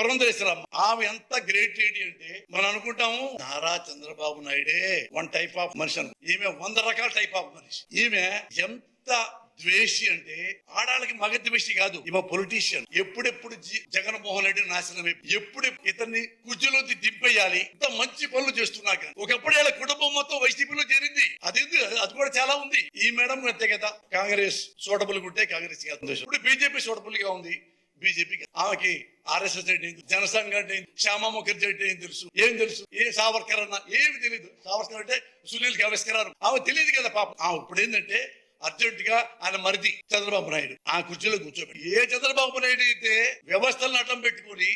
పురంధరేశ్వరమ్మ ఆమె ఎంత great lady అంటే మనం అనుకుంటాము నారా చంద్రబాబు నాయుడే వన్ టైప్ ఆఫ్ మనిషి ఈమె వంద రకాల టైప్ ఆఫ్ మనిషి. ఈమె ఎంత ద్వేషి అంటే ఆడాళ్ళకి మగ ద్వేషి కాదు ఈమె పొలిటీషియన్ ఎప్పుడెప్పుడు జి- జగన్మోహన్ రెడ్డి నాశనం ఎప్పుడు ఇతన్ని కుర్చీలోంచి దింపేయాలి ఇంత మంచి పనులు చేస్తున్నాక ఒకప్పుడు ఇలా కుటుంబం మొత్తం వైసీపీలో చేరింది. అది అది కూడా చాలా ఉంది. ఈ మేడం అంతే కదా. కాంగ్రెస్ సూటబుల్ ఉంటే కాంగ్రెస్ ఇప్పుడు బీజేపీ సూటబుల్గా ఉంది. బీజేపీకి. ఆమెకి ఆర్ఎస్ఎస్ అంటే ఏంటి జనసంఘ అంటే ఏంటి శ్యామా ముఖర్జీ అంటే ఏం తెలుసు. ఏం తెలుసు? ఏ సావర్కర్ అన్న ఏమి తెలియదు సావర్కర్ అంటే సునీల్ గవాస్కర్ అన్న. ఆమె తెలియదు కదా పాపం. ఆమె ఇప్పుడు ఏంటంటే అర్జెంట్గా ఆయన మరిది చంద్రబాబు నాయుడు. ఆ కుర్చీలో కూర్చోబెట్టి. ఏ చంద్రబాబు నాయుడు అయితే వ్యవస్థలను అడ్డం పెట్టుకుని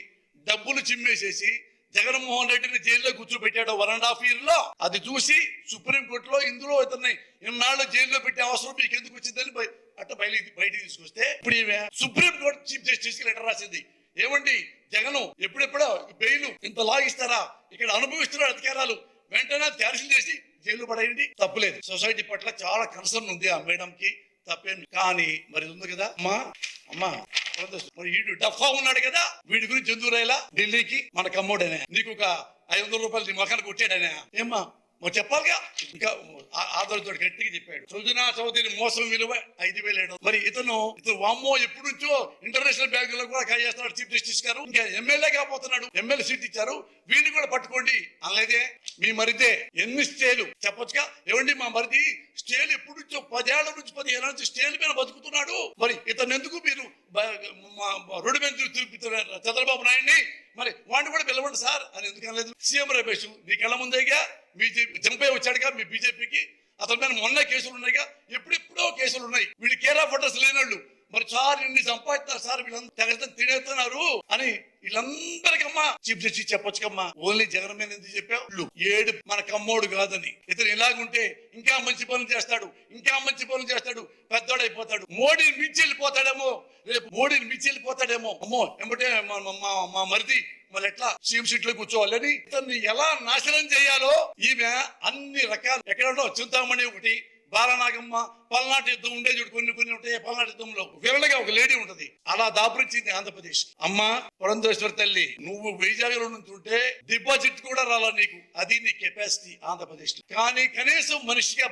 డబ్బులు చిమ్మేసేసి జగన్మోహన్ రెడ్డిని జైల్లో కూర్చోబెట్టాడు వన్ అండ్ హాఫ్ ఇయర్లో అది చూసి సుప్రీం కోర్టులో ఇందులో ఇతన్ని ఇన్నాళ్ళు జైల్లో పెట్టే అవసరం మీకు ఎందుకు వచ్చిందని అట్ట బయలు బయటికి తీసుకొస్తే ఇప్పుడు ఈమె సుప్రీం కోర్టు చీఫ్ జస్టిస్కి లెటర్ రాసింది. ఏమండి జగన్ ఎప్పుడెప్పుడో బెయిల్ ఇంత లాగిస్తారా? ఇక్కడ అనుభవిస్తున్న అధికారాలు. వెంటనే క్యాన్సిల్ చేసి జైలు పడేయండి. తప్పులేదు సొసైటీ పట్ల చాలా కన్సర్న్ ఉంది ఆ మేడం కి తప్పేం కానీ మరి ఉంది కదా. అమ్మా అమ్మా మరి వీడు డఫా ఉన్నాడు కదా. వీడి గురించి ఎందుకు రాయలా? ఢిల్లీకి మన కమ్మోడనే. నీకు ఒక ఐదు వందల రూపాయలు నీ మొఖానికి కొట్టాడనే. ఏమ్మా చెప్పాలిగా? ఇంకా ఆదరితో గట్టిగా చెప్పాడు. సుజనా చౌదరి మోసం విలువ ఐదు వేలు ఏడు మరి ఇతను ఇతను వామ్మో ఎప్పుడు నుంచో ఇంటర్నేషనల్ బ్యాంక్లో కూడా కై చేస్తున్నాడు చీఫ్ జస్టిస్ గారు. ఇంకా ఎమ్మెల్యే కాబోతున్నాడు. ఎమ్మెల్యే సీట్ ఇచ్చారు. వీడిని కూడా పట్టుకోండి. అనలేదే? మీ మరిదే. ఎన్ని స్టేలు? చెప్పొచ్చుగా? ఏమండి మా మరిది? స్టేల్ ఎప్పుడు నుంచో పదేళ్ళ నుంచి పదిహేను నుంచి స్టేల్ మీద బతుకుతున్నాడు. మరి ఇతను ఎందుకు మీరు బ- మా- రోడ్డు మీద తిరుగుతున్నారు చంద్రబాబు నాయుడిని? మరి వాడిని కూడా పిలవండి సార్ అని ఎందుకు అనలేదు? సీఎం రమేష్ నీ ముందేగా బీజేపీ జంపే వచ్చాడుగా మీ బీజేపీకి. అతని మీద మొన్న కేసులు ఉన్నాయిగా. ఎప్పుడెప్పుడో కేసులు ఉన్నాయి. వీళ్ళు కేర్ ఆఫ్ అడ్రస్ లేనోళ్ళు. మరి సార్ ఇన్ని సంపాదిస్తారు సార్ వీళ్ళంతా తెగతం తినేస్తున్నారు అని వీళ్ళందరికమ్మా చీఫ్ జస్టిస్ చెప్పొచ్చుకమ్మా. ఓన్లీ జగన్ మీద ఎందుకు చెప్పావు? ఏడు మన కమ్మోడు కాదని. ఇతను ఇలాగుంటే ఇంకా మంచి పనులు చేస్తాడు ఇంకా మంచి పనులు చేస్తాడు పెద్దోడైపోతాడు. మోడీని మించి వెళ్ళిపోతాడేమో రేపు మోడీని మించి వెళ్ళిపోతాడేమో అమ్మో ఏమంటే మా- మా- మరిది మరి ఎట్లా సీఎం సీట్లో కూర్చోవాలని ఇతన్ని ఎలా నాశనం చేయాలో ఈమె అన్ని రకాలు ఎక్కడో చింతామణి ఒకటి బాలనాగమ్మ పల్నాటి యుద్ధం ఉండే చూడు కొన్ని కొన్ని ఉంటాయి పల్నాటి యుద్ధంలో. విరళగా ఒక లేడీ ఉంటది. అలా దాపురించింది ఆంధ్రప్రదేశ్. అమ్మ పురంధేశ్వరి తల్లి నువ్వు వైజాగ్లో నుంచి ఉంటే డిపాజిట్ కూడా రాలా నీకు. అది నీ కెపాసిటీ ఆంధ్రప్రదేశ్ కానీ కనీసం మనిషిగా